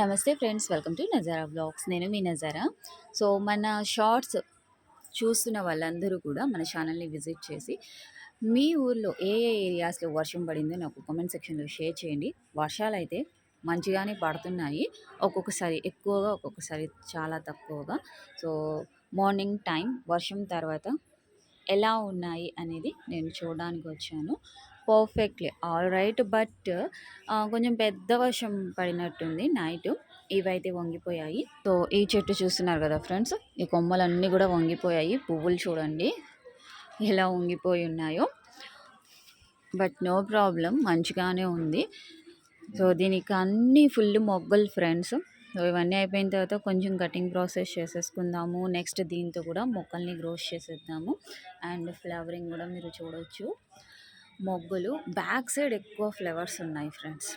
నమస్తే friends welcome to Nazara vlogs నేను మీ నజారా. సో మన షార్ట్స్ చూస్తున్న వాళ్ళందరూ కూడా మన ఛానల్ని విజిట్ చేసి మీ ఊర్లో ఏ ఏ ఏరియాస్లో వర్షం పడిందో నాకు కామెంట్ సెక్షన్లో షేర్ చేయండి. వర్షాలు అయితే మంచిగానే పడుతున్నాయి. ఒక్కొక్కసారి ఎక్కువగా ఒక్కొక్కసారి చాలా తక్కువగా. సో మార్నింగ్ టైం వర్షం తర్వాత ఎలా ఉన్నాయి అనేది నేను చూడడానికి వచ్చాను పర్ఫెక్ట్లీ. All right. బట్ కొంచెం పెద్ద వర్షం పడినట్టుంది నైట్. ఇవైతే వంగిపోయాయి. సో ఈ చెట్టు చూస్తున్నారు కదా ఫ్రెండ్స్? ఈ కొమ్మలన్నీ కూడా వంగిపోయాయి. పువ్వులు చూడండి. ఎలా వంగిపోయి ఉన్నాయో. బట్ నో ప్రాబ్లం మంచిగానే ఉంది. సో దీనికి అన్ని ఫుల్ మొగ్గలు ఫ్రెండ్స్. సో ఇవన్నీ అయిపోయిన తర్వాత కొంచెం కటింగ్ ప్రాసెస్ చేసేసుకుందాము. నెక్స్ట్ దీంతో కూడా మొక్కల్ని గ్రోస్ చేసేద్దాము. అండ్ ఫ్లవరింగ్ కూడా మీరు చూడవచ్చు మొగ్గలు బ్యాక్ సైడ్ ఎక్కువ ఫ్లవర్స్ ఉన్నాయి ఫ్రెండ్స్.